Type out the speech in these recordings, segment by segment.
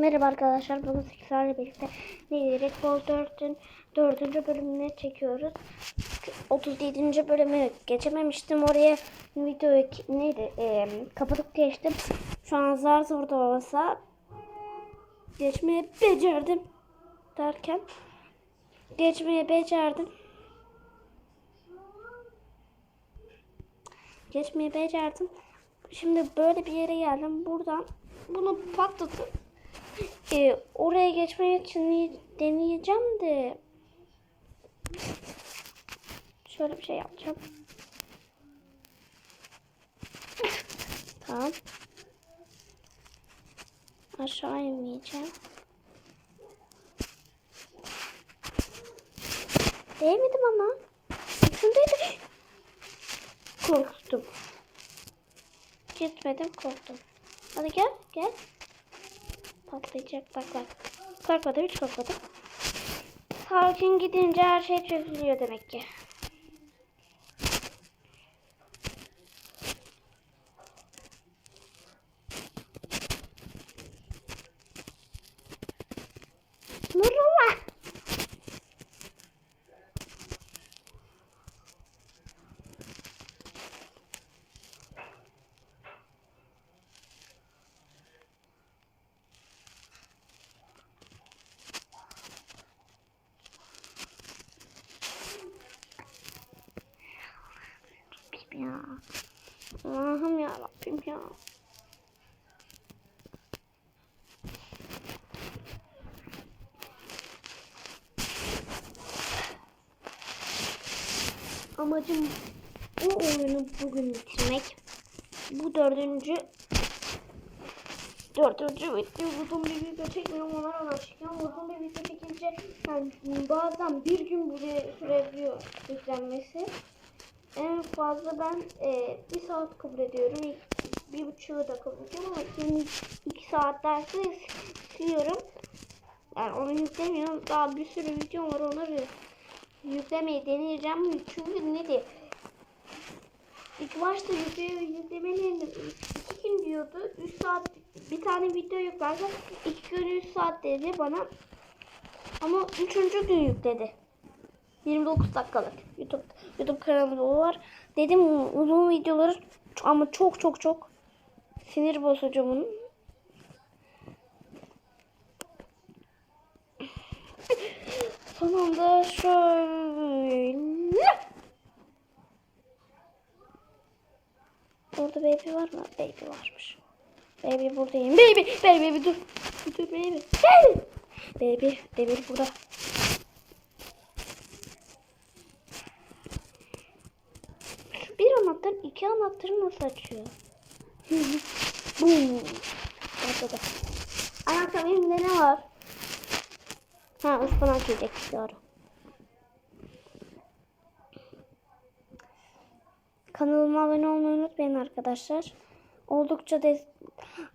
Merhaba arkadaşlar. Bugün sizlerle birlikte neydi? Red Bull 4'ün 4. bölümünü çekiyoruz. 37. bölümü geçememiştim. Oraya videoyu neydi? Ee, kapatıp geçtim. Şu an zar zor da olsa geçmeye becerdim derken geçmeye becerdim. Geçmeyi becerdim. Şimdi böyle bir yere geldim. Buradan bunu patlatıp e, oraya geçmeye için deneyeceğim de şöyle bir şey yapacağım. Tamam. Aşağı inmeyeceğim. Değmedim ama. Şundaydı. Korktum. Gitmedim korktum. Hadi gel gel. Patlayacak bak bak. Korkmadım hiç korkmadım. Sakin gidince her şey çözülüyor demek ki. Ya Rabbim ya. Amacım bu oyunu bugün bitirmek. Bu dördüncü dördüncü video uzun bir video çekmiyorum ona ona çekiyorum. Uzun bir video çekince yani bazen bir gün bile sürebiliyor yüklenmesi. En fazla ben e, bir saat kabul ediyorum. Bir buçuğu da kabul ediyorum ama şimdi iki saat dersi siliyorum. Yani onu yüklemiyorum. Daha bir sürü video var onları yüklemeyi deneyeceğim. Çünkü ne diye İlk başta video yüklemenin iki gün diyordu. 3 saat bir tane video yüklerse 2 gün 3 saat dedi bana. Ama üçüncü gün yükledi. 29 dakikalık YouTube YouTube kanalımda var. Dedim uzun videoları ama çok çok çok sinir bozucu bunun. Sonunda şöyle. Orada baby var mı? Baby varmış. Baby buradayım. Baby, baby, baby dur. Dur baby. Baby. Baby, baby burada. Şu bir anahtar iki anahtarı nasıl açıyor? Elimde ne var? Ha ıspanak yiyecek doğru. Kanalıma abone olmayı unutmayın arkadaşlar. Oldukça de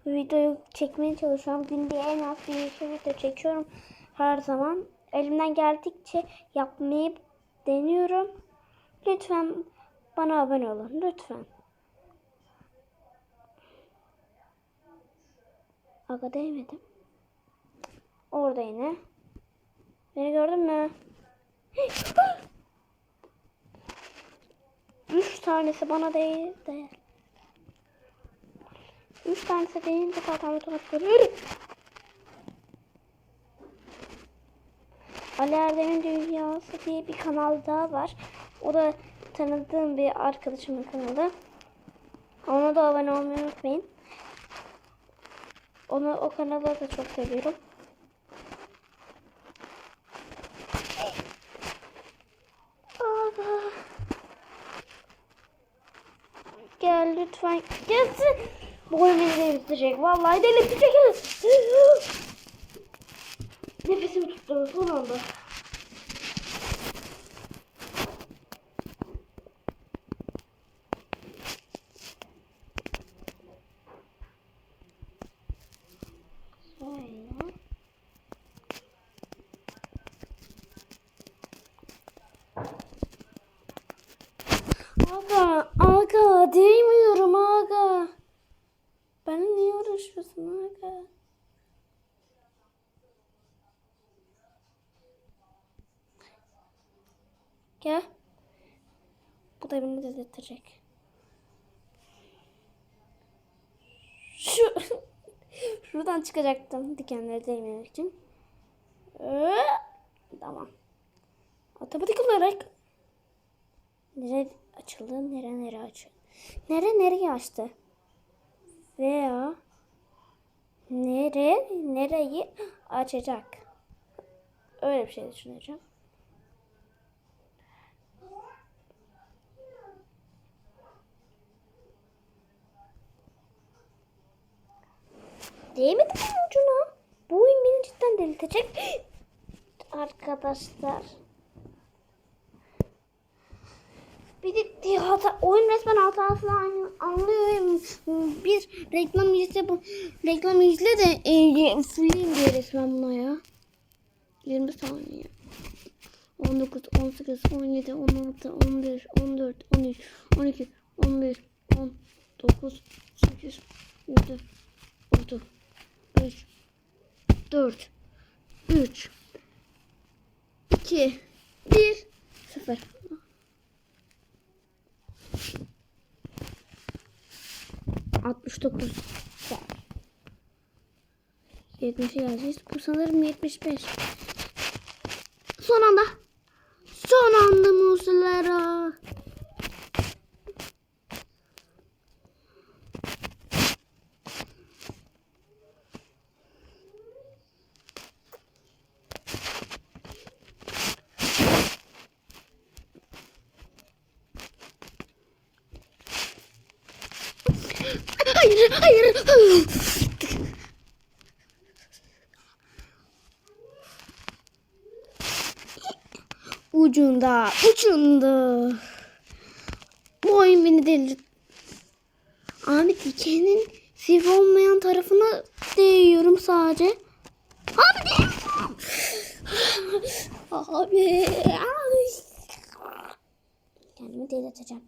videoyu çekmeye çalışıyorum. Günde en az bir iki video çekiyorum her zaman. Elimden geldikçe yapmayı deniyorum. Lütfen bana abone olun. Lütfen. Aga değmedim. Orada yine. Beni gördün mü? Üç tanesi bana değil de. Üç tanesi deyince zaten otomatik görüyorum. Ali Erdem'in Dünyası diye bir kanal daha var. O da tanıdığım bir arkadaşımın kanalı. Ona da abone olmayı unutmayın. Onu o kanalı da çok seviyorum. Aga. Gel lütfen. Gelsin. Bu oyun beni delirtecek. Vallahi delirtecek. Nefesimi tuttum son anda. konuşmasın aga. Ya. Bu da beni dedirtecek. Şu şuradan çıkacaktım dikenlere değmemek için. Ee, tamam. Otomatik olarak nere açıldı, nere nere açıldı. Nere nereye açtı? Veya nere nereyi açacak? Öyle bir şey düşüneceğim. Değmedi mi ucuna? Bu oyun beni cidden delirtecek. Arkadaşlar. Bir de hata, oyun resmen hatasını an- anlıyor. Bir reklam izle bu reklam izle de e, fulleyim diye resmen buna ya. 20 saniye. 19, 18, 17, 16, 15, 14, 13, 12, 15, 10, 9, 8, 7, 6, 5, 4, 3, 2, 1, 0. Altmış dokuz. Yetmişi yazacağız. Bu sanırım yetmiş beş. Son anda. Son anda Muslera. Hayır, hayır. Ucunda, ucunda. Bu oyun beni delir. Abi dikenin sivri olmayan tarafına değiyorum sadece. Abi. Abi. Kendimi delirteceğim.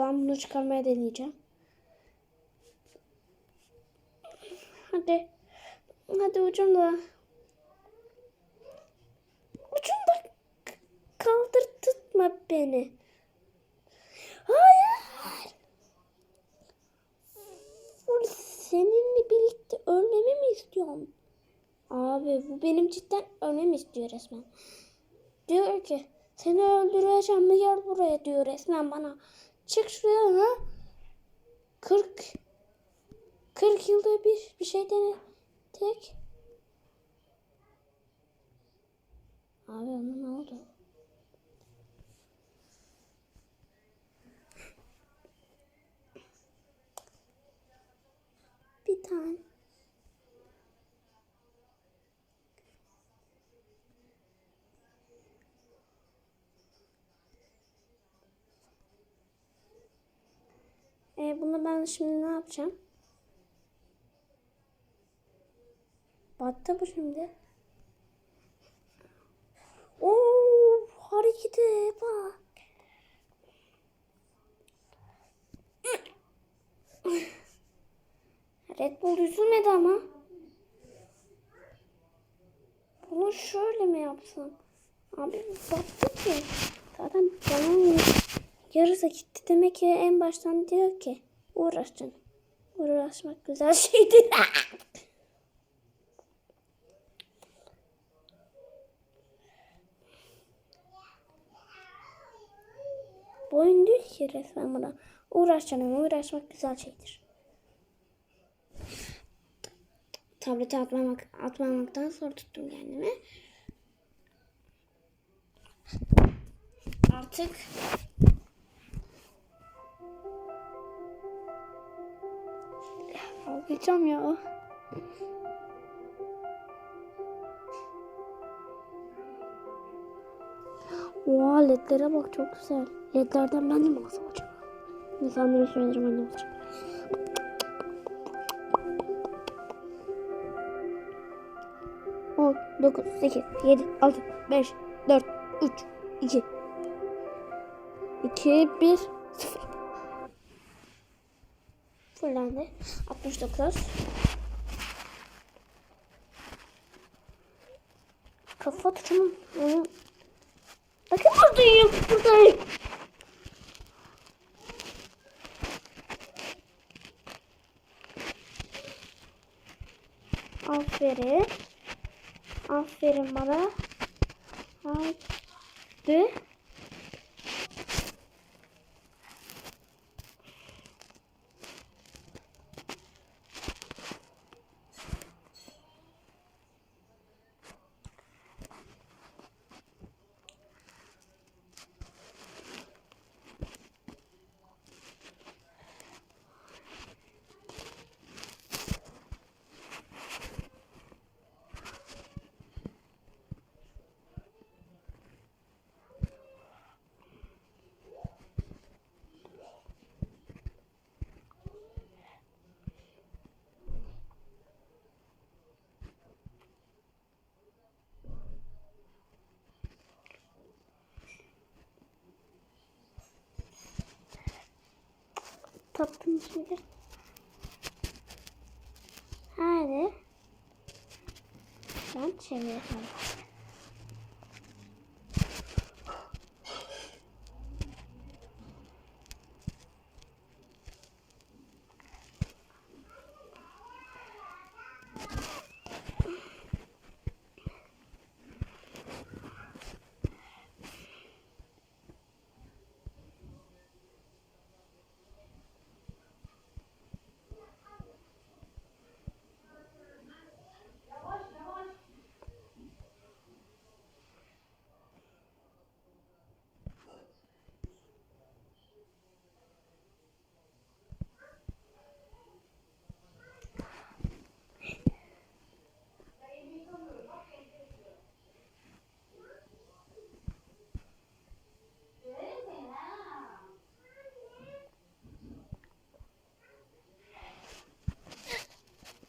Buradan bunu çıkarmaya deneyeceğim. Hadi. Hadi ucunda. Ucunda kaldır tutma beni. Hayır. Seninle birlikte ölmemi mi istiyorsun? Abi bu benim cidden ölmemi istiyor resmen. Diyor ki seni öldüreceğim mi gel buraya diyor resmen bana. Çık şuraya ha. 40 40 yılda bir bir şey dene. Tek. Abi ona ne oldu? Bir tane. E, bunu ben şimdi ne yapacağım? Battı bu şimdi. Oo, harekete bak. Red Bull üzülmedi ama. Bunu şöyle mi yapsam? Abi battı ki. Zaten canım yarısı gitti. Demek ki en baştan diyor ki uğraşın. Uğraşmak güzel şeydir. Boyun diyor ki resmen bana. Uğraş canım uğraşmak güzel şeydir. Tableti atmamak, atmamaktan zor tuttum kendimi. Artık Ağlayacağım ya. Oha ledlere bak çok güzel. Ledlerden ben de mi alsam acaba? İnsanlara söyleyeceğim ben de alacağım. On, dokuz, sekiz, yedi, altı, beş, dört, üç, iki, iki, bir, sıfır. Fullendi. 69. Kafa tutumum. Bakın buradayım. Buradayım. Aferin. Aferin bana. Hadi. Tattım şimdi. Hadi. Ben çevireceğim.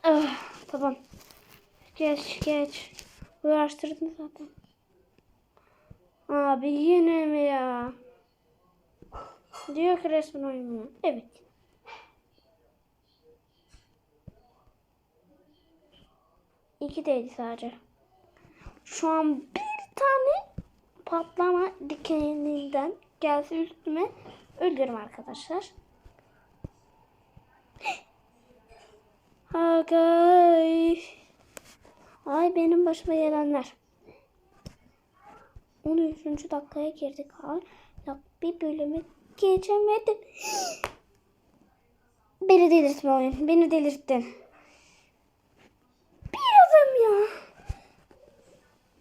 Ah, tamam. Geç geç. Uğraştırdın zaten. Abi yine mi ya? Diyor ki resmen oyunu. Evet. İki değil sadece. Şu an bir tane patlama dikeninden gelse üstüme ölürüm arkadaşlar. Agay. Ay benim başıma gelenler. 13. dakikaya girdik. Hala bir bölümü geçemedim. Beni delirtme oyun. Beni delirttin. Bir adam ya.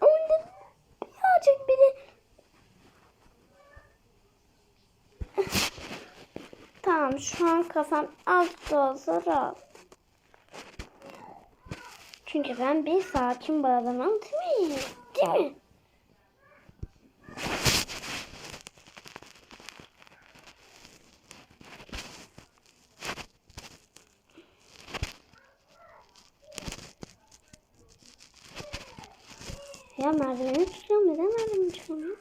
Oyunda birazcık biri... Tamam şu an kafam az da olsa rahat. Çünkü ben bir sakin bir adamım değil mi? Değil mi? Ya merdiveni tutuyorum. Neden merdiveni tutuyorum?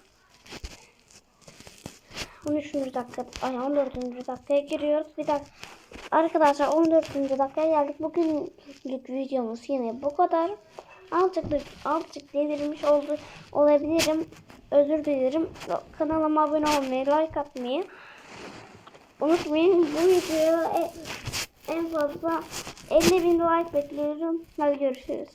13. dakika, ay 14. dakikaya giriyoruz. Bir dakika. Arkadaşlar 14. dakikaya geldik. Bugünlük videomuz yine bu kadar. Azıcık, azıcık delirmiş oldu, olabilirim. Özür dilerim. Kanalıma abone olmayı, like atmayı unutmayın. Bu videoya en fazla 50 bin like bekliyorum. Hadi görüşürüz.